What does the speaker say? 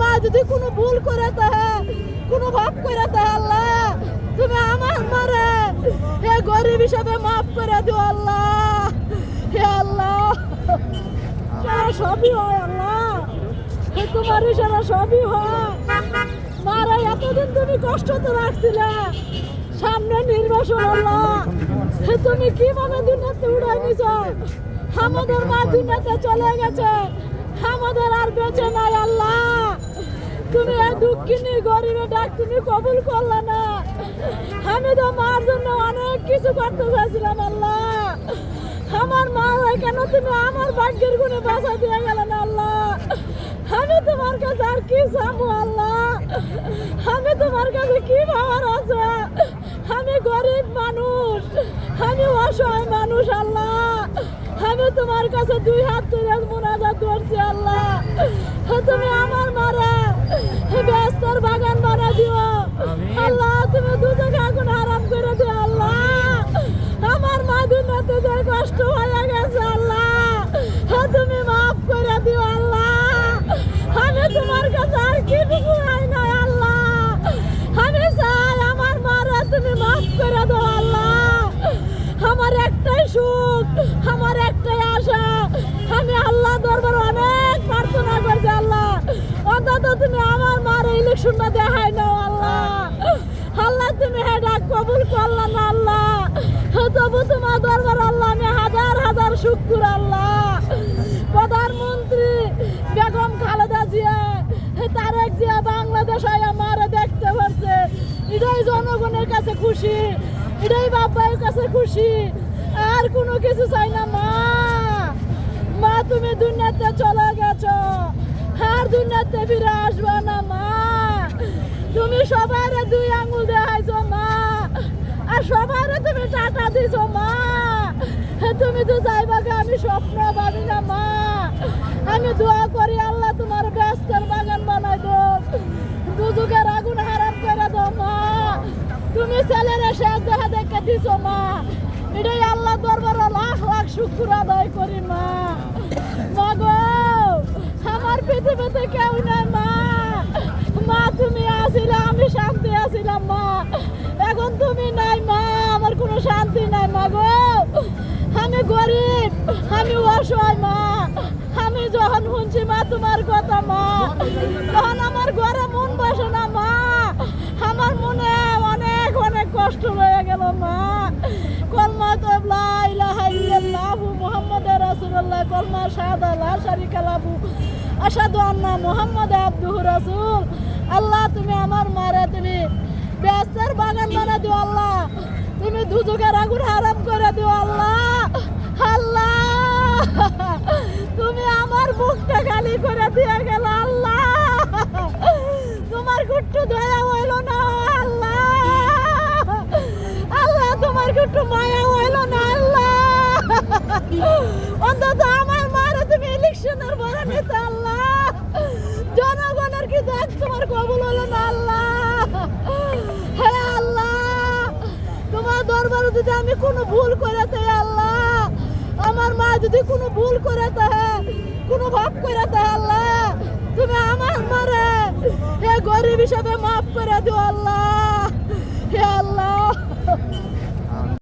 মা যদি কোনো ভুল করে তাহে, কোনো ভাব করে তাহে, আল্লাহ, তুমি আমার মারে। হে গরিব হিসাবে মাফ করে দিও, আল্লাহ। হে আল্লাহ। সবই হয়, আল্লাহ। তোমার সারা সবই হয়। মারা, এতদিন তুমি কষ্ট তো রাখছিলে। সামনে নির্বাচন আল্লাহ। তুমি কীভাবে দুনিয়াতে উড়াই নিছ? আমাদের মা দুনিয়াতে চলে গেছে। আমাদের আর বেঁচে নাই তুমি দুঃখিনী গরিবের ডাক তুমি কবুল করলে না। আমি তো মার জন্য অনেক কিছু করতে চাইছিলাম, আল্লাহ। আমার মা হয় কেন তুমি আমার ভাগ্যের গুণে বাসা দিয়ে গেলে না, আল্লাহ? আমি তোমার কাছে আর কি চাবো, আল্লাহ? আমি তোমার কাছে কি ভাবার আছে? আমি গরিব মানুষ, আমি অসহায় মানুষ, আল্লাহ। আমি তোমার কাছে দুই হাত তুলে মোনাজাত করছি, আল্লাহ তুমি আমার মারা ব্যস্তর বাগান বানা দিও। আল্লাহ তুমি দুজকে আগুন হারাম করে দিও আল্লাহ। আমার মা দুনিয়াতে যে কষ্ট হয়ে গেছে আল্লাহ। তুমি মাফ করে দিও আল্লাহ। আমি তোমার কাছে আর কি আল্লাহ। আমি চাই আমার মারা তুমি মাফ করে দাও আল্লাহ। আমার একটাই সুখ আমার একটাই আশা। আমি আল্লাহ দরবার অনেক প্রার্থনা করছি আল্লাহ। অন্তত তুমি আমার মার ইলেকশনটা দেখাই নাও আল্লাহ। আল্লাহ, তুমি এটা কবুল করলা না, আল্লাহ। তবু তোমার দরবার আল্লাহ, আমি হাজার হাজার শুক্র, আল্লাহ। প্রধানমন্ত্রী বেগম খালেদা জিয়া তারেক জিয়া, বাংলাদেশ আমার দেখতে পারছে। এটাই জনগণের কাছে খুশি, এটাই বাবার কাছে খুশি। আর কোনো কিছু চাই না, মা। মা, তুমি দুনিয়াতে চলে গেছো। আর দুনিয়াতে ফিরে আসবে না, মা। তুমি সবার দুই আঙুল দেখাইছো মা। আর সবার তুমি টাকা দিছো, মা। তুমি তো যাইবাকে আমি স্বপ্ন ভাবি না, মা। আমি দোয়া করি আল্লাহ তোমার ব্যস্তের বাগান বানাই দো দুজুকের আগুন হারাম করে দাও, মা। তুমি ছেলেরা শেষ দেখা দেখে দিছো, মা। এটাই আল্লাহ দরবারে লাখ লাখ শুক্র আদায় করি, মা। মা গো, আমার পৃথিবীতে কেউ নাই, মা। মা, তুমি আসিলে, আমি শান্তি আছিলাম মা। এখন তুমি নাই, মা, আমার কোনো শান্তি নাই, মা গো। আমি গরিব, আমি অসহায়, মা। আমি যখন শুনছি মা তোমার কথা, মা, তখন আমার ঘরে মন বসে না, মা। আমার মনে অনেক অনেক কষ্ট রয়ে গেল, মা। কলমা তো লা ইলাহা ইল্লাল্লাহু মুহাম্মাদুর রাসূলুল্লাহ, কলমা শাহাদা লা শারিকা লাহু। আশহাদু আন্না মুহাম্মাদ আবদুহু রাসূল। আল্লাহ, তুমি আমার মারে, তুমি ব্যস্তের বাগান বানা দিও, আল্লাহ। তুমি দুজকের আগুন হারাম করে দিও, আল্লাহ। আল্লাহ। তুমি আমার মুখটা খালি করে দিয়ে গেল, আল্লাহ। তোমার কুট্টু দয়া হইল না, আল্লাহ। আল্লাহ, তোমার কুট্টু মায়া হইল না আল্লাহ অন্তত আমার মারে তুমি ইলেকশনের বড় নেতা আল্লাহ জনগণের কি দেখ তোমার কবুল হলো না আল্লাহ। হে আল্লাহ, তোমার দরবারে যদি আমি কোনো ভুল করে তাই আল্লাহ, আমার মা যদি কোনো ভুল করে তাহে কোনো ভাব করে তাহে আল্লাহ, তুমি আমার মারে হে গরিব হিসাবে মাফ করে দিও আল্লাহ।